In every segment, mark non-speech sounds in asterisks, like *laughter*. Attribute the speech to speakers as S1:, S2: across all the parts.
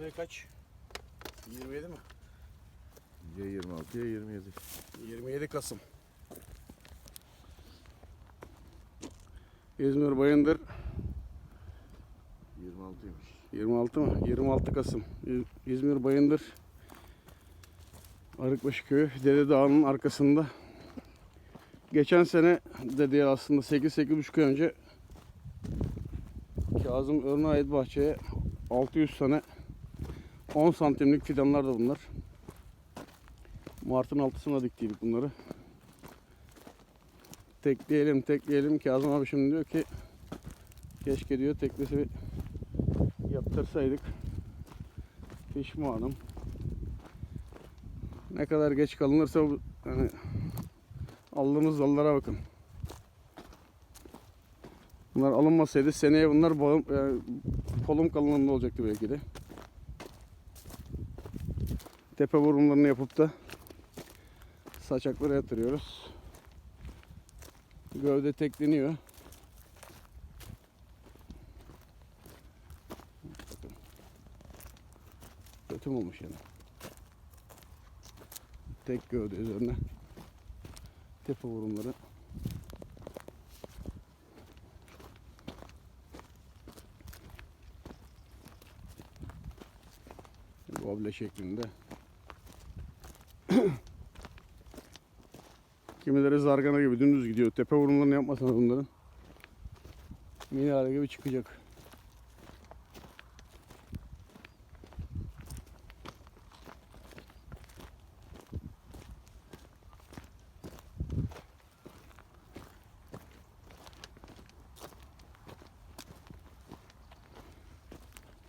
S1: Buraya kaç? 27 mi?
S2: Ya 26 ya 27.
S1: 27 Kasım. İzmir Bayındır
S2: 26'ymış.
S1: 26 mı? 26 Kasım. İz- İzmir Bayındır Arıkbaşı Köyü Dede Dağı'nın arkasında. Geçen sene de değil aslında 8-8,5 ay önce Kazım Örneğe ait bahçeye 600 tane 10 santimlik fidanlar da bunlar. Mart'ın altısına diktiydik bunları. Tekleyelim tekleyelim. Kazım abi şimdi diyor ki keşke diyor teklesi yaptırsaydık. Pişmanım. Ne kadar geç kalınırsa yani aldığımız dallara bakın. Bunlar alınmasaydı seneye bunlar bağım, yani kolum kalınlığında olacaktı belki de. Tepe vurumlarını yapıp da saçaklara yatırıyoruz. Gövde tekleniyor. Kötü olmuş yani? Tek gövde üzerine tepe vurumları. Goble şeklinde. Kimileri zargana gibi dümdüz gidiyor. Tepe vurumlarını yapmasanız bunların. Minare gibi çıkacak.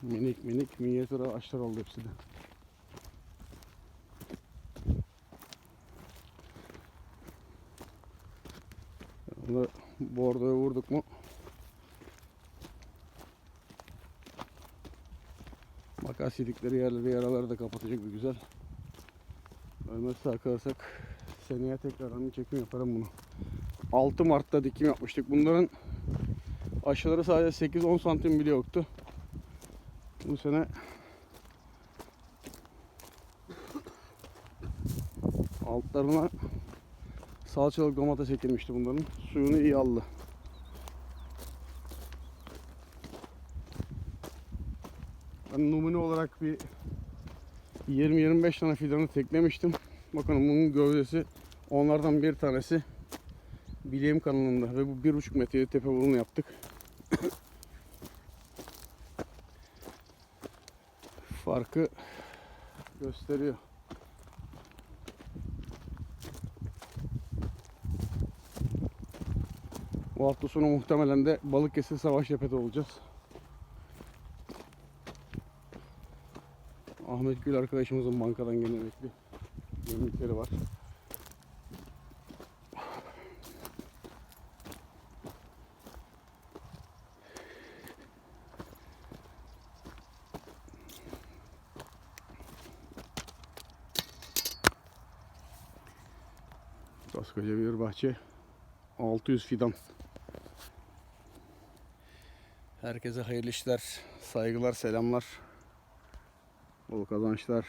S1: Minik minik minyatür ağaçlar oldu hepsi de. Bunu bordoya vurduk mu makas yedikleri yerleri yaraları da kapatacak bir güzel. Ölmezse akarsak seneye tekrardan bir çekim yaparım bunu. 6 Mart'ta dikim yapmıştık. Bunların aşıları sadece 8-10 santim bile yoktu. Bu sene altlarına salçalık domates ekilmişti bunların. Suyunu iyi aldı. Ben numune olarak bir 20-25 tane fidanı teklemiştim. Bakın bunun gövdesi onlardan bir tanesi bileğim kanalında ve bu bir buçuk metreye tepe vurumu yaptık. *coughs* Farkı gösteriyor. Bu hafta sonu muhtemelen de Balıkesir Savaştepe'de olacağız. Ahmet Gül arkadaşımızın bankadan gelen emekli yemlikleri var. Koskoca bir bahçe. 600 fidan. Herkese hayırlı işler, saygılar, selamlar. Bol kazançlar.